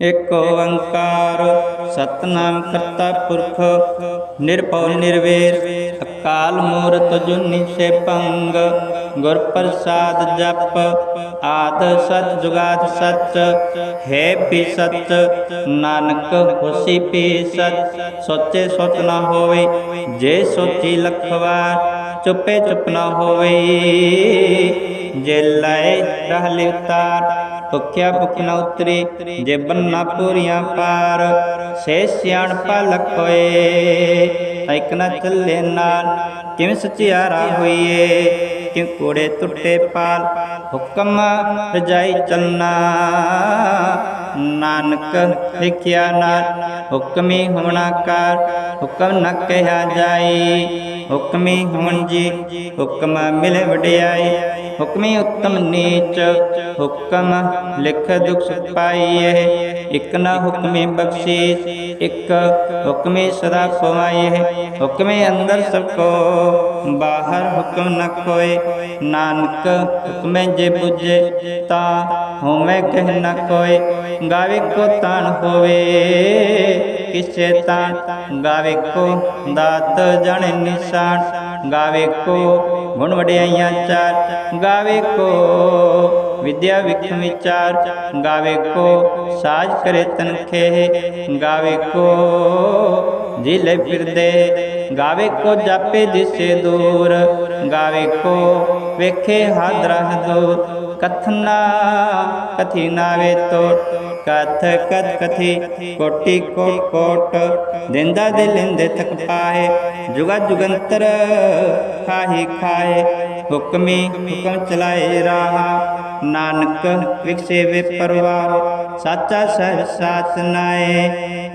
ਇਕ ਓੰਕਾਰ ਸਤਨਾਮ ਕਰਤਾ ਪੁਰਖ, ਨਿਰਭਉ ਨਿਰਵੈਰ, ਅਕਾਲ ਮੂਰਤ ਜੁਨੀ ਸੈਭੰ ਗੁਰ ਪ੍ਰਸਾਦ ਜਪ, ਆਦ ਸਚ ਜੁਗਾਦ ਸਚ ਹੈ ਵੀ ਸਤ, ਨਾਨਕ ਹੋਸੀ ਪੀ ਸਚ ਸੋਚੇ ਸੋਚ ਨਾ ਹੋਵੇ, ਜੇ ਸੋਚੀ ਲਖਵਾਰ, ਚੁੱਪੇ ਚੁੱਪ ਨਾ ਹੋਵੇ, ਜੇ ਲਾਏ ਰਹਿ ਉਤਾਰ ਭੁਖਿਆ ਭੁੱਖ ਨ ਉਤਰੇ, ਜੇ ਬੰਨਾ ਪੂਰੀਆਂ ਪਾਰ, ਸੇ ਸਿਆਣ ਪਲਕ ਹੋਏ। ਇਕ ਨ ਚੱਲੇ ਨਾਲ, ਕਿਵੇਂ ਸਚਿਆਰਾ ਹੋਈਏ? ਕਿਉ ਕੋੜੇ ਟੁੱਟੇ ਪਾਲ, ਹੁਕਮ ਰਜਾਈ ਚਲਨਾ ਨਾਨਕ ਲਿਖਿਆ ਨਾਲ, ਹੁਕਮੀ ਹੋਣਾ ਕਰ, ਹੁਕਮ ਨ ਕਹਿਆ ਜਾਈ। ਹੁਕਮੀ ਹੋਣ ਜੀ, ਹੁਕਮ ਮਿਲੇ ਵਡਿਆਈ। हुक्मी उत्तम नीच हुक्म लिख दुख पाइए इक न हुक्मी बख्शीश इक हुक्मी सदा खुआए हुक्मे अंदर सबको, बाहर हुक्म न खोए। नानक हुक्मे जे बुझे, ता होमे कह न खोए। गावे को तान होवे, किसे तान? गावे को दात जन निशान। गावे को गुण वडियाइया चार। गावे को विद्या विक्रम विचार गावे को साज करे तनखे। गावे को ज़िले फिर दे गावे को जापे जिसे दूर। गावे को वेखे हाथ रह दो कथना, कथी नावे तो कथ कथ कथी, कोटि को कोट। दिंदा दे लेंदे थक पाए, जुगा जुगंतर खाही खाए। हुक्मी हुक्म चलाए रहा, नानक विकसे वे परवाह साचा सह सास नाए,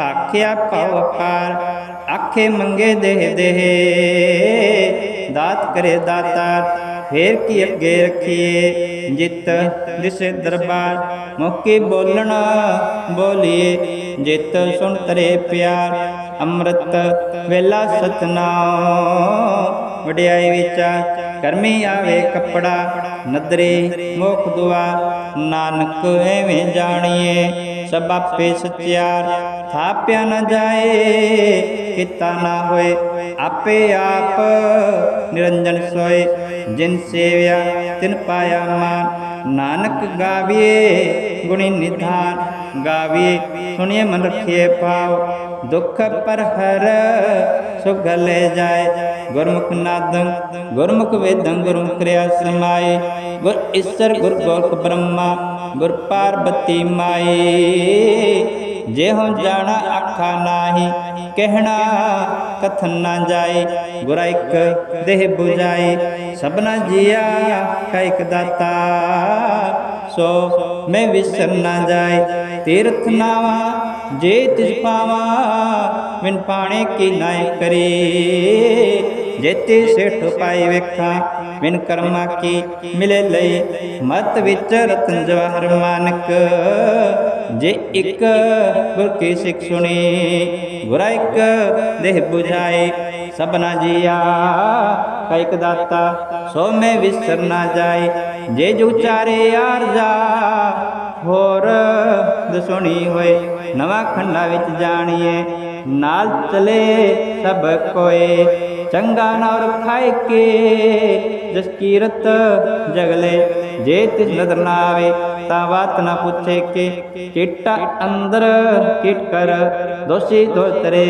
आख्या पाव पार, आखे मंगे देह देह। दात करे दातार ਫੇਰ ਕੀ ਅੱਗੇ ਰਖੀਏ ਜਿਤ ਦਿਸੇ ਦਰਬਾਰ ਮੌਕੇ ਬੋਲਣਾ ਬੋਲੀਏ ਜਿਤ ਸੁਣ ਤਰੇ ਪਿਆਰ ਅੰਮ੍ਰਿਤ ਵੇਲਾ ਸਤਨਾਮ ਵਡਿਆਈ ਵਿਚਾਰ ਕਰਮੀ ਆਵੇ ਕੱਪੜਾ ਨਦਰੇ ਮੁਖ ਦੁਆਰ ਨਾਨਕ ਐਵੇਂ ਜਾਣੀਏ ਸਭ ਆਪੇ ਸਚਿਆਰ ਥਾਪਿਆ ਨ ਜਾਏ ਕੀਤਾ ਨਾ ਹੋਏ ਆਪੇ ਆਪ ਨਿਰੰਜਨ ਸੋਏ ਜਿਨ ਸੇਵਿਆ, ਤਿਨ ਪਾਇਆ ਮਾਨ ਨਾਨਕ ਗਾਵੀਏ ਗੁਣੀ ਨਿਧਾਨ, ਗਾਵੀਏ ਸੁਣੀਏ ਮਨ ਰਖੀਏ ਪਾਉ ਦੁਖ ਪਰ ਹਰ ਸੁਖ ਲੈ ਜਾਏ। ਗੁਰਮੁਖ ਨਾਦੰ, ਗੁਰਮੁਖ ਵੇਦੰ, ਗੁਰਮੁਖ ਕਿਰਿਆ ਸਮਾਏ। ਗੁਰ ਈਸਰ ਗੁਰ ਗੋਰਖ ਬ੍ਰਹਮਾ, ਗੁਰ ਪਾਰਬਤੀ ਮਾਈ ਜੇ ਹਉ ਜਾਣਾ ਆਖਾ ਨਾਹੀ, ਕਹਿਣਾ ਕਥਨ ਨਾ ਜਾਏ, ਗੁਰਾ ਇਕ ਦੇਹ 부ਜਾਏ ਸਭਨਾ ਜੀਆ ਕਾ ਦਾਤਾ। ਸੋ ਮੈਂ ਵਿਸਰ ਨਾ ਜਾਏ, ਤੀਰਥ ਨਾਵਾ, ਜੇ ਤਿਜ ਪਾਵਾ ਮਿਨ ਪਾਣੇ ਕੀ ਨਾਇ ਕਰੇ। जेते सेठ उपाय वेखा, बिन कर्मा की मिले लई। मत विच रतन जवाहर मानक, जे इक गुर की सिख सुनी। बुरा इक देह बुझाए सबना जिया। कैक दाता, सो में विसर ना जाए जे जो चारे यार जा, होर दसुनी होए। नवा खंडा विच जानिए, नाल चले सब कोई चंगा नाव रखाए के जस कीरत जगले जेत नज़र ना आवे, ता बात ना पूछे के किट्टा अंदर किट कर, दोषी दोतरे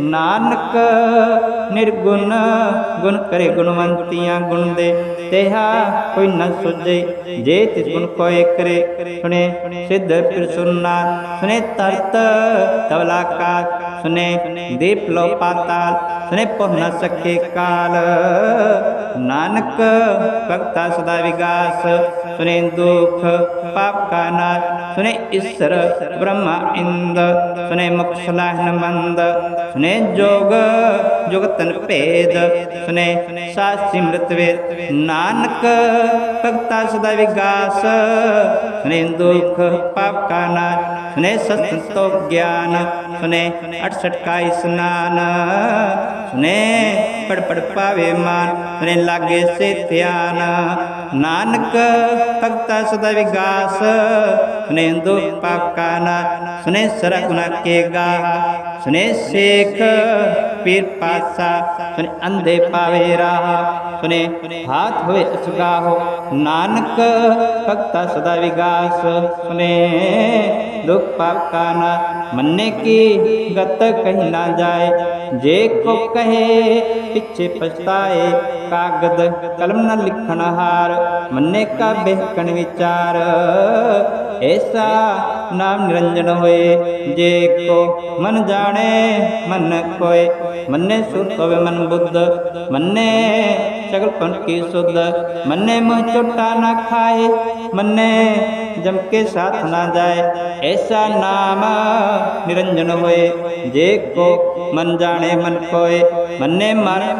ਨਾਨਕ ਨਿਰਗੁਣ ਗੁਣ ਕਰੇ ਗੁਣਵੰਤੀਆਂ ਗੁਣ ਦੇ ਤੇਹਾ ਕੋਈ ਨ ਸੁਝੇ ਜੇ ਤਿਸ ਗੁਣ ਕੋਏ ਕਰੇ ਸੁਨੇ ਸਿੱਧ ਫਿਰ ਸੁਨਨਾ ਸੁਨੇ ਤਰਤ ਤਵਲਾ ਕਾ ਸੁਨੇ ਦੀਪ ਲੋ ਪਾਤਾਲ ਸੁਨੇ ਪੁਹ ਨ ਸਕੇ ਕਾਲ ਨਾਨਕ ਭਗਤਾ ਸਦਾ ਵਿਗਾਸ ਸੁਨੇ ਦੁਖ ਪਾਪ ਕਾ ਨਾਸ਼ ਸੁਨੇ ਈਸ਼ਰ ਬ੍ਰਹਮਾ ਇੰਦ ਸੁਨੇ ਮੁਖ ਸਲਾਹਨ ਮੰਦ ਸੁਨੇ ਜੋਗ ਜੁਗਤਨ ਭੇਦ, ਸੁਨੇ ਸਾ ਸਿਮਰਤ ਵੇਦ ਨਾਨਕ, ਭਗਤਾ ਸਦਾ ਵਿਗਾਸ, ਸੁਨੇ ਦੁਖ ਪਾਪ ਕਾ ਨਾਸ਼, ਸੁਨੇ ਸਤੰਤੋ ਗਿਆਨ, ਸੁਨੇ 68 ਕਾ ਇਸਨਾਨ, ਸੁਨੇ ਪੜ ਪੜ ਪਾਵੇ ਮਾਨ, ਸੁਨੇ ਲਾਗੇ ਸੇ ਧਿਆਨ, ਨਾਨਕ, ਭਗਤਾ ਸਦਾ ਵਿਗਾਸ, ਸੁਨੇ ਦੁਖ ਪਾਕਾ ਨਾ ਸੁਨੇ ਸਰਗੁਣ ਕੇ ਗਾ सुने शेख पीर पासा सुने अंधे पावे राह, सुने हाथ हुए असगा हो नानक भक्ता सदा विगास, सुने दुख पाप का ना मन्ने की गत कहीं ना जाए, जे को कहे पीछे पछताए, कागद कलम न लिखन हार। मन्ने का बेहकन विचार ऐसा नाम निरंजन होए, जे को मन जाने, मन खोए। मने सुख होवे मन बुद्ध मने सगल पंथ की शुद्ध। मने मुँह चुट्टा न खाए मन्ने, जम के साथ ना जाए। ऐसा नाम निरंजन होए, जे को मन जाने मन कोए मन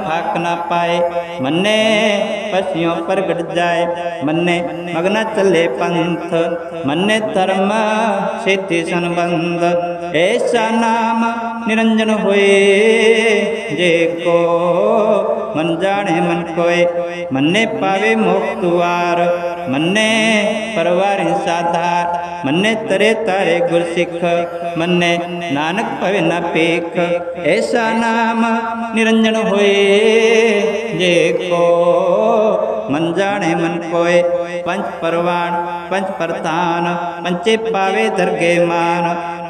फाक ना पाए, मन्ने ने पसियों पर गट जाए। मन्ने ने मगना चले पंथ मने धर्म सिद्धि संबंध। ऐसा नाम निरंजन होए, जे को मन जाने मन कोए मन्ने पावे मुक्त द्वार मन्ने परवार हिंसाधार मन्ने तरे तारे गुरसिख, मन्ने नानक पवे न पेख। ऐसा नाम निरंजन होए को मन जाने मन कोए। पंच परवान पंच परतान, पंचे पावे दर्गे मान।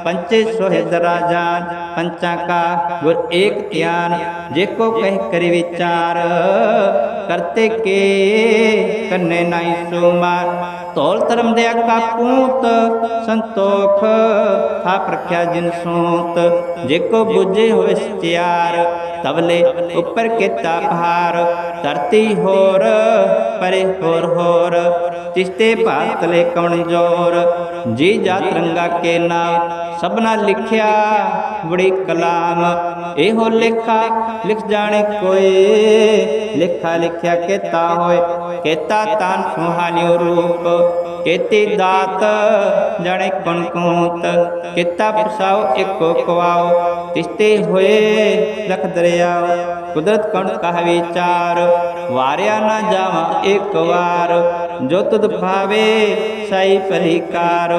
पंचे सोहित राजान पंचा का गुर एक त्यान जेको कह कर विचार। करते के कन्ने नाई सुमार। तोल धर्म दया का पूत, संतोख था प्रख्या जिन सूत। जेको बुझे हो त्यार तबले ऊपर के तापहार। धरती होर, परे होर होर चिश्ते पातले कौन ज़ोर जी जात रंगा के ना ਸਭਨਾ ਲਿਖਿਆ ਬੜੀ ਕਲਾਮ ਇਹੋ ਲੇਖਾ ਲਿਖ ਜਾਣੇ ਕੋਈ ਲੇਖਾ ਲਿਖਿਆ ਕੀਤਾ ਹੋਏ ਕੀਤਾ ਤਾਨ ਸੁਹਾਨਿਓ ਰੂਪ ਕੀਤੀ ਦਾਤ ਜਣੇ ਕਣ ਕੂਤ ਕੀਤਾ ਪਸਾਓ ਇੱਕੋ ਕਵਾਓ ਤਿਸਤੇ ਹੋਏ ਲਖ ਦਰਿਆਓ ਕੁਦਰਤ ਕਣ ਕਹ ਵਿਚਾਰ ਵਾਰਿਆ ਨਾ ਜਾਵਾਂ ਇੱਕ ਵਾਰ ਜੋ ਤੁਧ ਭਾਵੇ ਸਾਈ ਪਰਿਕਾਰ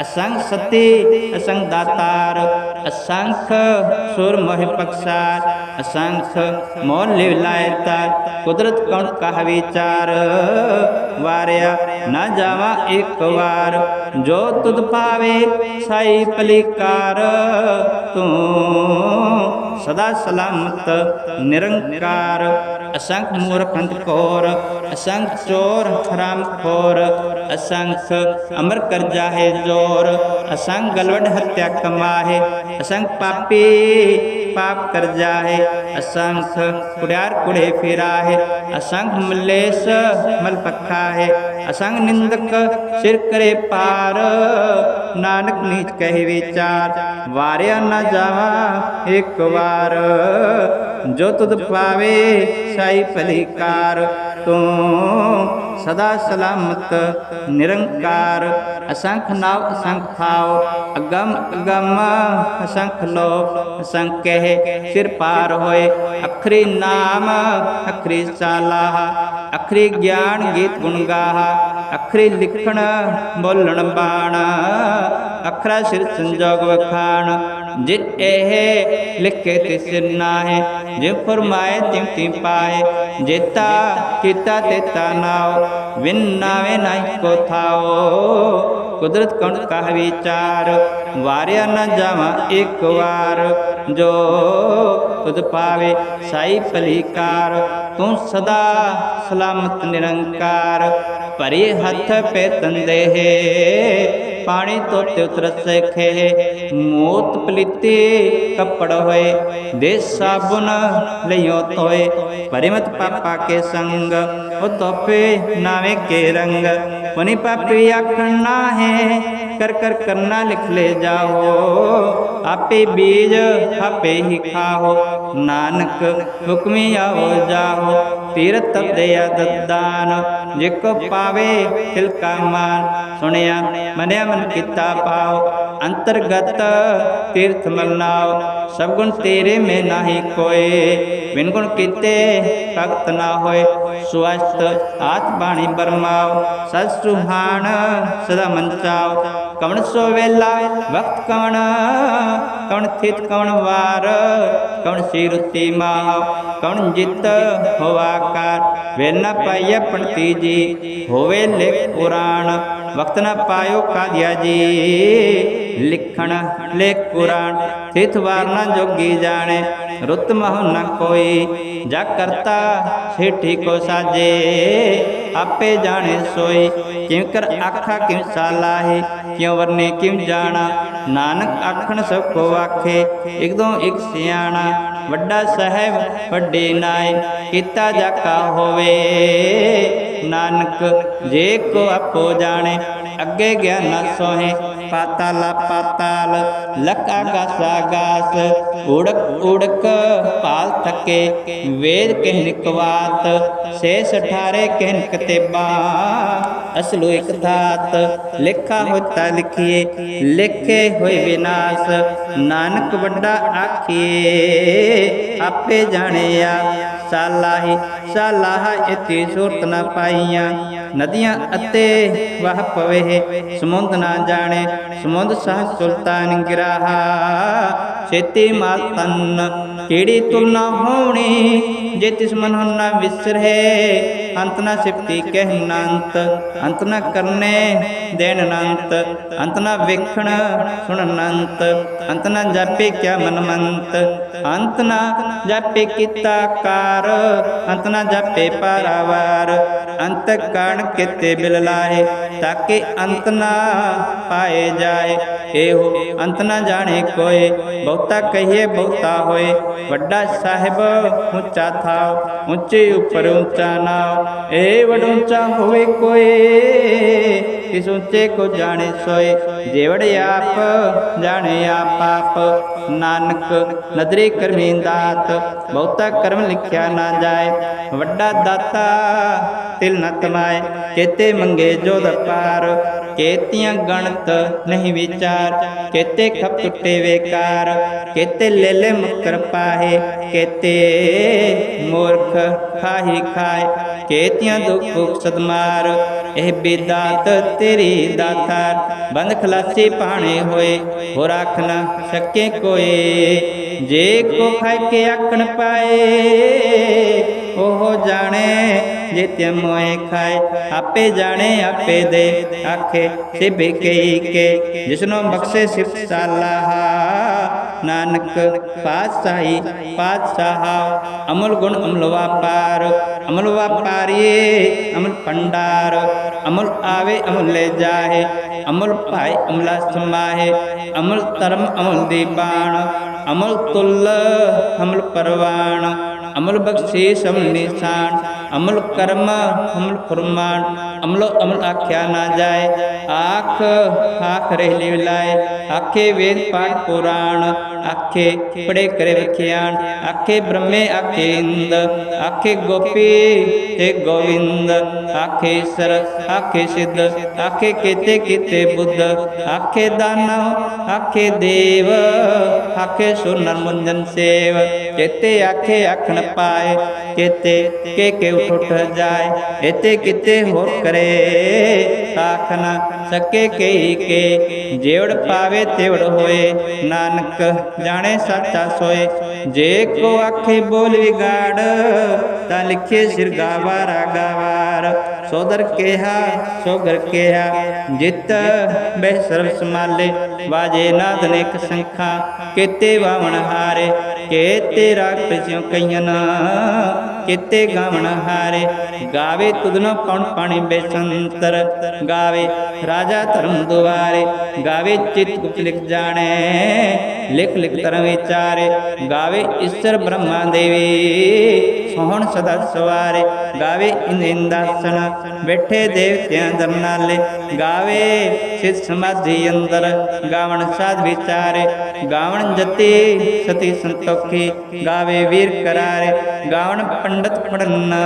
असंग सत्य असंग दातार, असंख सुर मोह पक्षार असंख्य मौल्य लायतार कुदरत कौन कह विचार? वारिया न जावा एक बार जो तुद पावे साई पलिकार। तू सदा सलामत, निरंकार। असंख मूर्ख कौर, असंख चोर हराम खोर। असंख अमर कर जाहे जो और असंग गलवड हत्या कमाहे, असंग पापी पाप कर जाहे, असंख कुड़ार कुड़े फिरा है असंख मलेश मल पखा है असंग निंदक सिर करे पार, नानक नीच कहे विचार वारे न जावा एक बार जो तुद पावे साई पलिकार तू सदा सलामत, निरंकार, असंख नाव, असंख थाव अगम अगम, असंख लो असंख कहे सिर पार होए, अखरी नाम, अखरी चाला अखरी ज्ञान गीत गुण गाहा ਅਖਰੀ ਲਿਖਣ ਬੋਲਣ ਬਾਣ, ਅਖਰਾ ਸਿਰ ਸੰਜੋਗ ਵਖਾਣ। ਜਿਤ ਇਹ ਲਿਖੇ ਤਿਸ ਨਾਹੇ ਜੇ ਫਰਮਾਏ ਤਿਮ ਤਿਮ ਪਾਏ। ਜੇਤਾ ਕੀਤਾ ਤੇਤਾ ਨਾਉ ਵਿਨ ਨਾਵੇ ਨਾਹੀ ਕੋ ਥਾਓ ਕੁਦਰਤ ਕਣ ਕਹ ਵਿਚਾਰ, ਵਾਰਿਆ ਨਾ ਜਾਵਾਂ ਇੱਕ ਵਾਰ। ਜੋ ਤੁਧ ਪਾਵੇ ਸਾਈ ਭਲੀਕਾਰ ਤੂੰ ਸਦਾ ਸਲਾਮਤ ਨਿਰੰਕਾਰ। परी हथ पे तंदे हे। पानी तो त्युत्र सखे मूत पलीते कपड़ होए। दे साबुन लियो तोए। परिमत पापा के संग ओ तोपे नावे के रंग। मुनि पापी अखना है कर कर करना लिख ले जाओ। आपे बीज आपे ही खाओ। नानक हुक्मी आओ जाओ। तीर्थ दया ददान जिको पावे तिलका मान। सुनिया, मनिया मन किता पाओ। अंतर्गत तीर्थ मनाओ सब गुण तेरे में नाही कोई बिन गुण किते भक्त ना होए। स्वस्थ आत्माणी बरमाओ। सत सुहाण सदा मन चाओ ਸੁਹਾਣ ਕਵਣ ਸੋ ਵੇਲਾ, ਵਕਤ ਕਵਣ ਕਵਣ ਥਿਤ ਕਵਣ ਵਾਰ, ਕਵਣ ਸੀ ਰੁਤੀ ਮਾਹ ਕਵਣ ਜਿਤ ਹੋਵਾਕਾਰ ਵੇਲ ਨ ਪਾਈਐ ਜੀ ਹੋਵੇ ਲਿਖ ਪੁਰਾਣ। ਵਕਤ ਨ ਪਾਇਓ ਕਾਦਿਆ ਜੀ ਲਿਖਣ ਲਿਖ ਪੁਰਾਣ ਤਿਥ ਵਾਰ ਨ ਜੋਗੀ ਜਾਣੇ ਰੁੱਤ ਮਹ ਨ ਕੋਈ ਜਾ ਕਰਤਾ ਸੇਠੀ ਕੋ ਸਾਜੇ ਆਪੇ ਜਾਣੇ ਸੋਈ ਕਿਉ ਕਰ ਆਖਾ ਕਿਉ ਸਾਲਾਹੇ ਕਿਉ ਵਰਨੇ ਕਿਉ ਜਾਣਾ ਨਾਨਕ ਆਖਣ ਸਭ ਕੋ ਆਖੇ ਇਕ ਦੋ ਇਕ ਸਿਆਣਾ ਵੱਡਾ ਸਾਹਿਬ ਵੱਡੇ ਨਾਏ ਕੀਤਾ ਜਾਕਾ ਹੋਵੇ ਨਾਨਕ ਜੇ ਕੋ ਆਪੋ ਜਾਣੇ ਅੱਗੇ ਗਿਆਨ ਸੋਹੇ ਪਾਤਾਲ ਪਾਤਾਲ ਲਕ ਆਗਾਸ ਆਗਾਸ ਉੜਕ ਉੜਕ ਪਾਲ ਥਕੇ ਵੇਦ ਕਹਿ ਨਿਕਵਾਤ ਸੇਸ ਠਾਰੇ ਕਹਿਨ ਕਤੇਬਾ ਅਸਲੋ ਇਕ ਧਾਤ ਲਿਖਾ ਹੋਤਾ ਲਿਖੀਏ ਲਿਖੇ ਹੋਏ ਵਿਨਾਸ਼ ਨਾਨਕ ਵੱਡਾ ਆਖੀਏ आपे जाने सालाही सालाह इति सूरत न पाइया नदियाँ अते वह पवे समुंद ना जाने समुंद सह सुल्तान गिरा छेती मातन ਕਿਹੜੀ ਤੁਲਨਾ ਹੋਣੀ? ਜੇ ਤਿਸ ਮਨ ਨਾ ਵਿਸਰੇ, ਅੰਤ ਨਾ ਸਿਫਤੀ ਕਹਿ ਨੰਤ, ਅੰਤ ਨਾ ਕਰਨੇ ਦੇਣ ਅਨੰਤ ਅੰਤ ਨਾ ਵੇਖਣ ਸੁਣ ਅਨੰਤ ਅੰਤ ਨਾ ਜਾਪੇ ਕਿਆ ਮਨ ਮੰਤ, ਅੰਤ ਨਾ ਜਾਪੇ ਕੀਤਾ ਕਾਰ, ਅੰਤ ਨਾ ਜਾਪੇ ਪਾਰਾਵਾਰ, ਅੰਤ ਕਾਣ ਕਿਤੇ ਬਿਲ ਲਾਏ ਤਾਕੇ ਅੰਤ ਨਾ ਪਾਏ ਜਾਏ। ਇਹੋ ਅੰਤ ਨਾ ਜਾਣੇ ਕੋਏ। ਬਹੁਤਾ ਕਹੀਏ ਬਹੁਤਾ ਹੋਏ। ਵੱਡਾ ਸਾਹਿਬ ਉੱਚਾ ਥਾ ਉੱਚੇ ਉੱਪਰ ਉੱਚਾ ਨਾਮ ਏ ਵਡ ਉੱਚਾ ਹੋਵੇ ਕੋਏ ਇਸ ਉੱਚੇ ਕੋ ਜਾਣੇ ਸੋਏ। ਜੇਵੜ ਆਪ, ਜਾਣੇ ਆਪ ਆਪ ਨਾਨਕ, ਨਦਰੇ ਕਰਮੀ ਦਾਤ, ਬਹੁਤਾ ਕਰਮ ਲਿਖਿਆ ਨਾ ਜਾਏ, ਵੱਡਾ ਦਾਤਾ ਤਿਲ ਨ ਤਮਾਏ ਕੇਤੇ ਮੰਗੇ ਜੋ ਦਪਾਰ ਕੇਤੀਆਂ ਗਣਤ ਨਹੀਂ ਵਿਚਾਰ, ਕੇਤੇ ਖਪ ਟੁੱਟੇ ਵੇਕਾਰ, ਕੇਤੇ ਲੈ ਲੈ ਮੁਕਰ ਪਾਹੇ, ਕੇਤੇ ਮੂਰਖ ਖਾਹੀ ਖਾਏ, ਕੇਤੀਆਂ ਦੁਖ ਸਦਮਾਰ, ਇਹ ਬੇਦਾਤ ਤੇਰੀ ਦਾਤਾਰ ਬੰਦ ਖਲਾਸੀ लस्सी पाने होए हो राख ना सके कोई जे को खाए के आकन पाए, ओहो जाने, जे ते मोए खाए, आपे जाने, आपे दे, आखे से बेके के, जिसनों बक्से सिर्फ़ साला हा नानक पातशाही, पातशाह, अमल गुण अमल व्यापार, अमल व्यापारिये, अमल भंडार, अमल आवे, अमल ले जाहे, अमल पाए, अमला समाहे अमल तरम अमल दीपाण, अमल तुल अमल परवान अमल बख्शीश अमल निशान अमल कर्म, अमल फुरमान, अमल अमल आख्या ना जाए, आख आख रेहली लाए आखे वेद पाठ पुराण आखे पड़े करे व्याख्यान आखे ब्रह्मे आखे इंद आखे गोपी ते गोविंद। आखे सर आखे सिद्ध। आखे केते किते बुद्ध। आखे दानव, आखे देव। आखे सुनर मुंजन सेव। केते आखे अखन पाए, केते के के उठ उठ जाए। एते किते हो करे आखना सके के के। जेवड़ पावे तेवड़ होए। नानक ਜਾਣੇ ਸੱਚਾ ਸੋਏ। ਜੇ ਕੋ ਆਖੇ ਬੋਲ ਵਿਗਾੜ, ਤਾਂ ਲਿਖੇ ਸਿਰ ਗਾਵਾਰਾ ਗਾਵਾਰ ਸੋਦਰ ਕਿਹਾ, ਸੋਗਰ ਕਿਹਾ, ਜਿਤ ਬਹਿ ਸਰਬ ਸਮਾਲੇ ਵਾਜੇ ਨਾਦ ਨੇਕ ਸੰਖਾ, ਕੀਤੇ ਵਾਵਣ ਹਾਰੇ। ਕੇ ਤੇਰਾ ਪਿਛਿਓ ਕਈਆਂ ਕੀਤੇ ਗਾਵਣ ਹਾਰੇ। ਗਾਵੇ ਤੁਧਨੋ ਕੌਣ ਪਾਣੀ ਬੇਸੰਤਰ ਗਾਵੇ ਰਾਜਾ ਧਰਮ ਦੁਆਰੇ। ਗਾਵੇ ਚਿਤ ਗੁਪਤ ਲਿਖ ਜਾਣੇ, ਲਿਖ ਲਿਖ ਧਰਮ ਵਿਚਾਰੇ। ਗਾਵੇ ਈਸ਼ਰ ਬ੍ਰਹਮਾ ਦੇਵੀ। ਸੋਹਣ ਸਦਾ ਸਵਾਰੇ ਗਾਵੇ ਇੰਦਾਸਨ ਬੈਠੇ ਦੇਵਤਿਆਂ ਦਰਨਾਲੇ ਗਾਵੇ ਸਿਧ ਸਮਾਧੀ ਅੰਦਰ ਗਾਵਣ ਸਾਧ ਵਿਚਾਰੇ ਗਾਵਣ ਜਤੀ ਸਤੀ ਸੰਤੋਖੀ ਗਾਵੇ ਵੀਰ ਕਰਾਰੇ ਗਾਵਣ ਪੰਡਤ ਪੜਨਾ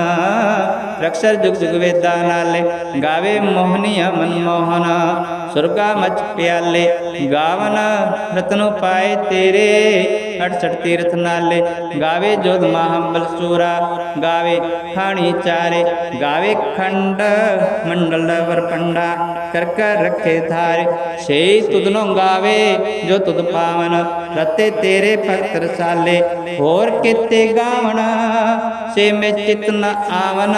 ਰਕਸ਼ਰ ਜੁਗ ਜੁਗ ਵੇਦਾਂ ਨਾਲੇ ਗਾਵੇ ਮੋਹਨੀਆ ਮਨਮੋਹਨ ਸੁਰਗਾ ਮਚ ਪਿਆਲੇ ਗਾਵਨ ਰਤਨੋ ਪਾਏ ਤੇਰੇ 68 ਤੀਰਥ ਨਾਲੇ। ਗਾਵੇ ਜੋਧ ਮਹਾਬਲ ਸੂਰਾ, ਗਾਵੇ ਖਾਣੀ ਚਾਰੇ। ਗਾਵੇ ਖੰਡ, ਮੰਡਲ ਵਰ ਕਰ ਕਰ ਰੱਖੇ ਧਾਰੇ। ਸੇ ਤੁਧਨੋ ਗਾਵੇ ਜੋ ਤੁਧ ਪਾਵਨ, ਰਤੇ ਤੇਰੇ ਭਗਤ ਰਸਾਲੇ ਹੋਰ ਕਿਤੇ ਗਾਵਣ ਸੇ ਮੇ ਚਿਤ ਨ ਆਵਨ।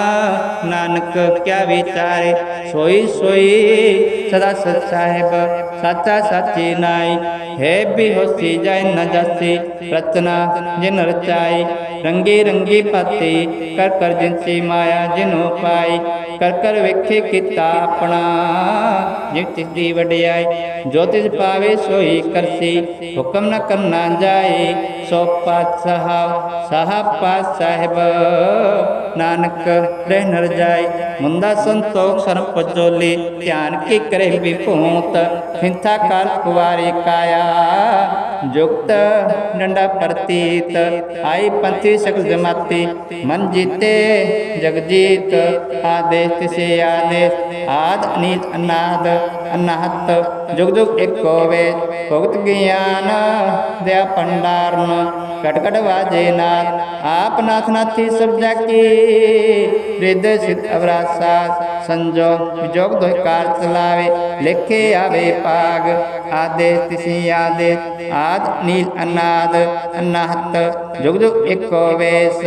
ਨਾਨਕ ਕਿਆ ਵਿਚਾਰੇ, ਸੋਈ ਸੋਈ ਸਦਾ ਸਤ ਸਾਹਿਬ। साचा साची नाई। हे भी होसी जाय न जासी। रचना जिन रचाई। रंगी रंगी पाती। कर कर जिनसी माया जिन हो पाई। ਕਰ ਕਰ ਵੇਖੇ ਕੀਤਾ ਆਪਣਾ ਜਿਵ ਤਿਸ ਦੀ ਵਡਿਆਈ ਜੋ ਤਿਸ ਪਾਵੇ ਸੋਈ ਕਰਸੀ ਹੁਕਮ ਨ ਕਰਨਾ ਜਾਏ ਸੋ ਪਾਤਸ਼ਾਹ ਸਾਹ ਪਾਤ ਸਾਹਿਬ ਨਾਨਕ ਰਹਿ ਨਰ ਜਾਏ ਮੁੰਦਾ ਸੰਤੋਖ ਸਰਮ ਪਜੋਲੀ ਧਿਆਨ ਕੀ ਕਰੇ ਵਿਭੂਤ ਹਿੰਥਾ ਕਾਲ ਕੁਵਾਰੀ ਕਾਇਆ ਜੁਗਤ ਡੰਡਾ ਪ੍ਰਤੀਤ ਆਈ ਪੰਥੀ ਸਕਲ ਜਮਾਤੀ ਮਨ ਜੀਤੇ ਜਗ ਜੀਤ आदित्य से आदेश? आद नित अनाद। ਅਨਾਹਤ, ਜੁਗ ਜੁਗ ਏਕੋ ਵੇ, ਭਗਤ ਗਿਆਨ ਦਿਆ ਭੰਡਾਰਨ ਕਟ ਵਾਜੇ ਨਾਥ, ਆਪ ਨਾਥ ਨਾਥੀ ਸਭ ਜਾ ਰਿਦ ਸਿਧ ਅਵਰਾਸਾ, ਸੰਜੋ ਵਿਜੋਗ ਦੋਇ ਕਾਰ ਚਲਾਵੇ, ਲਿਖੇ ਆਵੇ ਪਾਗ, ਆਦੇ ਤਿਸੀ ਆਦੇ, ਆਦ ਨੀਲ ਅਨਾਦ, ਅਨਾਹਤ, ਜੁਗ ਜੁਗ ਏਕੋ ਵੇਸ,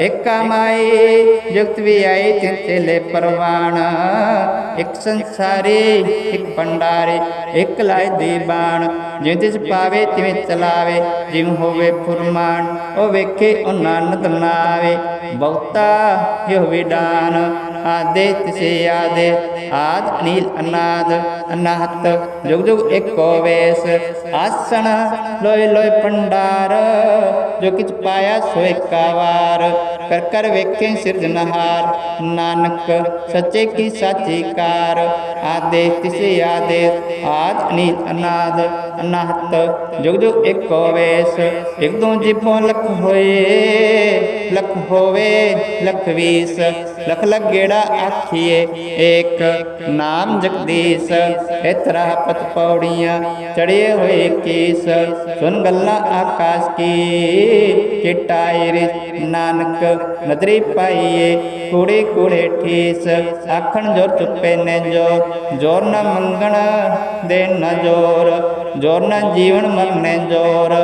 ਏਕਾ ਮਾਈ, ਜੁਗਤ ਵੀ ਆਈ ਤਿਨ ਚੇਲੇ ਪਰਵਾਣ, ਇੱਕ ਸੰਸਾਰੀ ਇੱਕ ਭੰਡਾਰੇ, ਇੱਕ ਲਾਇ ਦੀ ਬਾਣ ਜਿਵੇਂ ਤਿਸ ਪਾਵੇ ਤਿਵੇਂ ਚਲਾਵੇ ਜਿਵੇਂ ਹੋਵੇ ਫੁਰਮਾਨ, ਉਹ ਵੇਖੇ ਉਹ ਨਾਨਕ ਨਾਵੇ। ਬਹੁਤਾ ਇਹੋ ਵਿਡਾਨ, ਆਦੇ ਤਿਸੇ ਆਦੇ, ਆਦ ਅਨੀਲ ਅਨਾਦ, ਅਨਾਹਤ, ਜੁਗ ਜੁਗ ਏਕੋ ਵੇਸ। ਆਸਣ ਲੋਏ ਲੋਏ ਪੰਡਾਰ ਜੋ ਕਿਛ ਪਾਇਆ ਸੋ ਏਕਾ ਵਾਰ कर कर वेखे सृजनहार नानक, सच्चे की साची कार। आदेश तिसे आदेश आज अनित अनाद। अनाहत जुग जुग एक वेश। एक दो जिभो लख होए। होवे लखवीस। लख लख गेड़ा आखिए, एक नाम जगदीश। इतरा पत पौड़िया चढ़े हुए केस। सुन गल्ला आकाश की किटायर नानक नदरी पाइए। कूड़े कूड़े ठीस आखन ज़ोर चुपे ने जो। ज़ोर न मंगण, देना ज़ोर। ज़ोर न जीवन मरने ज़ोर।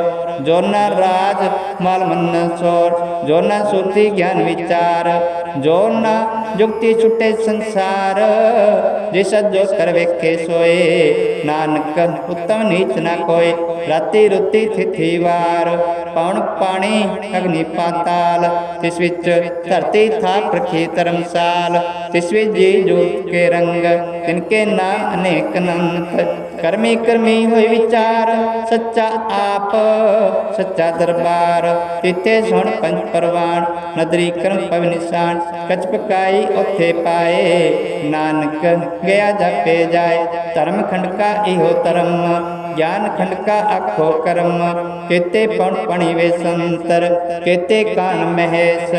जोना राज माल मन सोर जोना सुति ज्ञान विचार जोना जुक्ति छुटे संसार जिस जो कर वेखे सोए। नानक उत्तम नीच न कोई, राति रुति तिथि वार। पौन पानी अग्नि पाताल तिस विच धरती था प्रखी धर्मशाल तिस जी जोत के रंग तिनके नाम अनेक नंत करमे करमे हो विचार, सच्चा आप, सच्चा दरबार। तिथे सुन पंच परवान नदरी करम पव निशान कच पकाई उथे पाए, नानक, गया जापे जाए। धर्म खंड का इहो धर्म। ज्ञान खंड का अखो कर्म केते पण पणि वे संतर। केते कान महेश।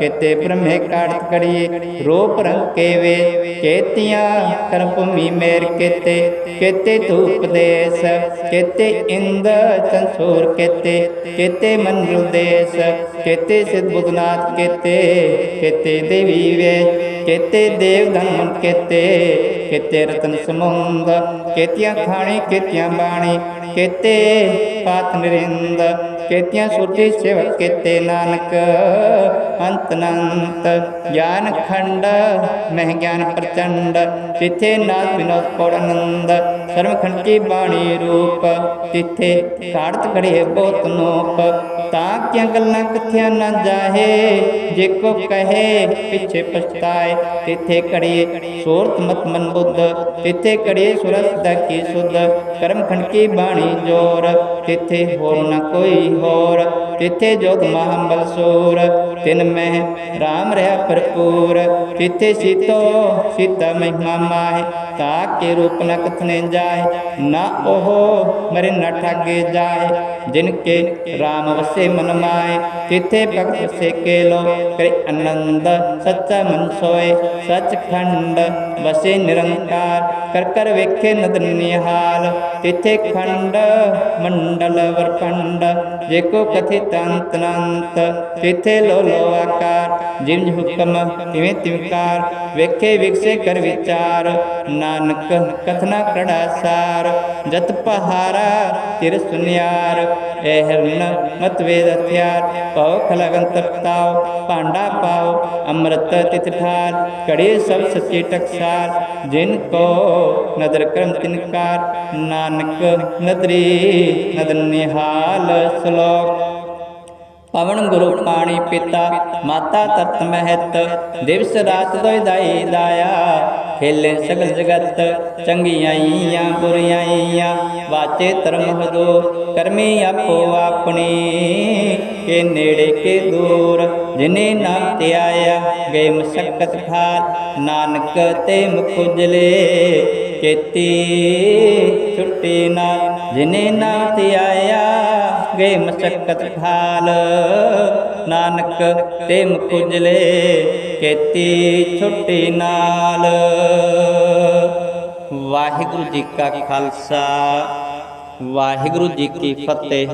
केते ब्रह्मे काट करिए रूप रंग के वे। केतिया कर्मभूमि मेर केते। केते धूप देश। केते इंद चंसूर केते। केते मन देश। केते सिद्ध बुद्धनाथ केते। केते देवी वे। केते देव धन केते। केते रतन समुंद केतिया खाने केतिया ਕੀਤੀਆਂ ਬਾਣੀ, ਕੀਤੇ ਪਾਤ ਨਰਿੰਦ, ਕੀਤੀਆਂ ਸੁਰਤੀ ਸੇਵਕ ਕੀਤੇ ਨਾਨਕ। ਅੰਤਨੰਤ ਗਿਆਨ ਖੰਡ, ਮਹਿ ਗਿਆਨ ਪ੍ਰਚੰਡ, ਜਿਥੇ ਨਾਥ ਬਿਨੋਦ ਕੋੜ ਆਨੰਦ। ਸਰਮਖੰਡ ਕੀ ਬਾਣੀ ਰੂਪ ਤਿੱਥੇ ਘਾੜਤ ਘੜੇ ਬਹੁਤ ਨੋਪ ਤਾਂ ਕਿਆ ਗੱਲਾਂ ਕਿਥਿਆ ਨਾ ਜਾਹੇ ਜੇ ਕੋ ਕਹੇ ਪਿੱਛੇ ਪਛਤਾਏ ਤਿੱਥੇ ਘੜੀਏ ਸੂਰਤ ਮਤ ਮਨ ਬੁੱਧ ਤਿੱਥੇ ਘੜੀਏ ਸੁਰਸ ਦਾ ਕੀ ਸੁਧ ਕਰਮਖੰਡ ਕੀ ਬਾਣੀ ਜੋਰ ਤਿੱਥੇ ਹੋਰ ਨਾ ਕੋਈ ਹੋਰ ਤਿੱਥੇ ਜੋਤ ਮਹਾਬਲ ਸੂਰ ਤਿਨ ਮਹਿ RAM ਰਹਾ ਭਰਪੂਰ ਤਿੱਥੇ ਸੀਤੋ ਸੀਤਾ ਮਹਿਮਾ ਮਾਹਿ ਤਾਕੇ ਰੂਪ ਨ ਕਥਨੇ ਜਾਏ जाए, ना ओह मरे न ठगे जाए। जिनके राम वसे मनमाए तिथे भगत से के लो करे आनंद, सच्चा मन सोए सच खंड वसे निरंकार। कर कर वेखे नद निहाल, तिथे खंड मंडल वर वरखंड जेको कथित अंत नंत, तिथे लो लो आकार। जिम हुक्म तिवे तिवकार वेखे विकसे कर विचार। नानक कथना कड़ा ਸਾਰ, ਜਤ ਪਹਾਰਾ, ਤਿਰ ਸੁਨਿਆਰ, ਇਹ ਹਿਰਨ ਮਤ ਵੇਦ ਹਥਿਆਰ, ਭਉ ਖਲਗਨ ਤਪਤਾਓ ਭਾਂਡਾ ਪਾਉ, ਅੰਮ੍ਰਿਤ ਤਿਤ ਠਾਰ ਕੜੇ ਸਭ ਸੱਚੇ ਟਕਸਾਰ, ਜਿਨ ਕੋ ਨਦਰ ਕਰਮ ਤਿਨਕਾਰ ਨਾਨਕ ਨਦਰੀ ਨਦਰ ਨਿਹਾਲ ਸ਼ਲੋਕ। ਪਵਨ ਗੁਰੂ ਪਾਣੀ ਪਿਤਾ, ਮਾਤਾ ਤਤ ਮਹਿਤ, ਦਿਵਸ ਰਾਤ ਦੋਇ ਦਾਈ ਦਾਇਆ फैले सगल जगत चंगियाइया बुरियाइया वाचे धर्म दो करमी आपो अपने के नेड़े के दूर जिन्हें नाम त्याया गए मशक्कत खाल नानक ते मुख उजले, केती छुट्टी ना जिन्हें नाम त्याया गए मशक्कत खाल नानक तेम कुजले केती छुट्टी नाल। वाहिगुरु जी का खालसा, वाहिगुरु जी की फतेह।